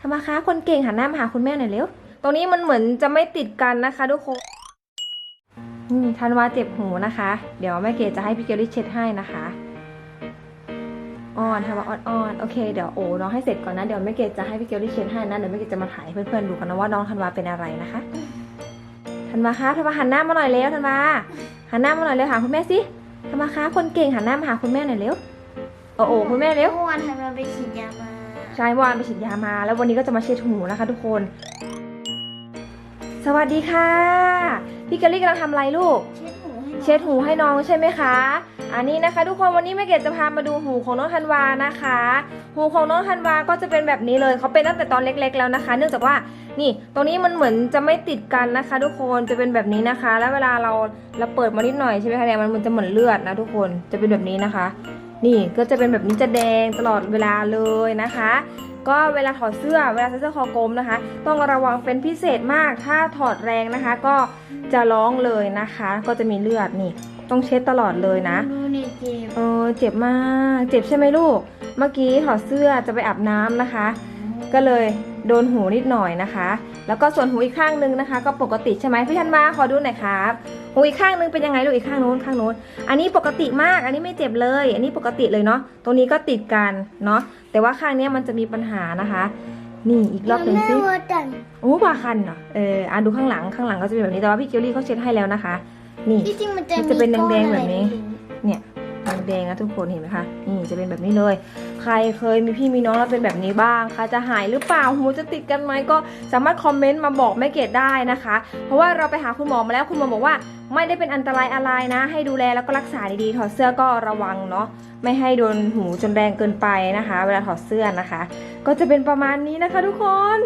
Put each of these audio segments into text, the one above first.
ทำไมคะ คนเก่งหันหน้ามาหาคุณแม่หน่อยเร็ว ตรงนี้มันเหมือนจะไม่ติดกันนะคะทุกคนอืมธันวาเจ็บหูนะคะ เดี๋ยวแม่เกดจะให้พี่เกลลี่เช็ดให้นะคะอ่อนธันวาอ่อนอ่อนโอเคเดี๋ยวโอ้น้องให้เสร็จก่อนนะเดี๋ยวแม่เกดจะให้พี่เกลลี่เช็ดให้นะเดี๋ยวแม่เกดจะมาถ่ายให้เพื่อนๆดูกันนะว่าน้องธันวาเป็นอะไรนะคะธันวาคะธันวาหันหน้ามาหน่อยเร็วธันวาหันหน้ามาหน่อยเร็วหาคุณแม่สิธันวาคะคนเก่งหันหน้ามาหาคุณแม่หน่อยเร็วโอ้โอ้คุณแม่เร็วเมื่อวานทำเราไปฉีดยามา ใช่เมื่อวานไปฉีดยามา แล้ววันนี้ก็จะมาเช็ดหูนะคะทุกคน สวัสดีค่ะ พี่เกลลี่กำลังทำอะไรลูกเช็ดหูให้น้องเช็ดหูให้น้องใช่ไหมคะ อันนี้นะคะ ทุกคนวันนี้แม่เกดจะพามาดูหูของน้องธันวานะคะ หูของน้องธันวาก็จะเป็นแบบนี้เลยเขาเป็นตั้งแต่ตอนเล็ก ๆ แล้วนะคะ เนื่องจากว่านี่ ตรงนี้มันเหมือนจะไม่ติดกันนะคะ ทุกคนจะเป็นแบบนี้นะคะ แล้วเวลาเราเราเปิดมานิดหน่อยใช่ไหมคะเนี่ยมันมันจะเหมือนเลือดนะทุกคนจะเป็นแบบนี้นะคะ นี่ก็จะเป็นแบบนี้จะแดงตลอดเวลาเลยนะคะ ก็เวลาถอดเสื้อเวลาใส่เสื้อคอกลมนะคะ ต้องระวังเป็นพิเศษมากถ้าถอดแรงนะคะ ก็จะร้องเลยนะคะ ก็จะมีเลือดนี่ ต้องเช็ดตลอดเลยนะดูนี่เจ็บเออเจ็บมาก เจ็บใช่ไหมลูก เมื่อกี้ถอดเสื้อจะไปอาบน้ำนะคะ ก็เลย โดนหูนิดหน่อยนะคะ แล้วก็ส่วนหูอีกข้างนึงนะคะ ก็ปกติใช่ไหมพี่ธันมาขอดูหน่อยครับหูอีกข้างนึงเป็นยังไงลูกอีกข้างนู้นข้างนู้น อันนี้ปกติมากอันนี้ไม่เจ็บเลย อันนี้ปกติเลยเนาะตรงนี้ก็ติดกันเนาะแต่ว่าข้างเนี้ยมันจะมีปัญหานะคะ นี่อีกรอบหนึ่งสิแม่วัวจังโอ้ปลาคันเหรอเอออะดูข้างหลังข้างหลังก็จะเป็นแบบนี้แต่ว่าพี่เกลลี่เขาเช็ดให้แล้วนะคะ นี่ที่จริงมันจะมันจะเป็นมีก้อแดงๆแบบนี้อะไรไม่รู้เนี่ย แดงๆนะทุกคนเห็นไหมคะนี่จะเป็นแบบนี้เลย ใครเคยมีพี่มีน้องแล้วเป็นแบบนี้บ้างคะจะหายหรือเปล่าหูจะติดกันไหมก็สามารถคอมเมนต์มาบอกแม่เกดได้นะคะ เพราะว่าเราไปหาคุณหมอมาแล้วคุณหมอบอกว่าไม่ได้เป็นอันตรายอะไรนะ ให้ดูแลแล้วก็รักษาดีๆถอดเสื้อก็ระวังเนาะไม่ให้โดนหูจนแรงเกินไปนะคะ เวลาถอดเสื้อนะคะ ก็จะเป็นประมาณนี้นะคะ ทุกคน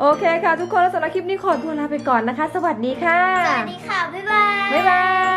โอเคค่ะ ทุกคนแล้วสำหรับคลิปนี้ขอตัวลาไปก่อนนะคะ สวัสดีค่ะสวัสดีค่ะบ๊ายบาย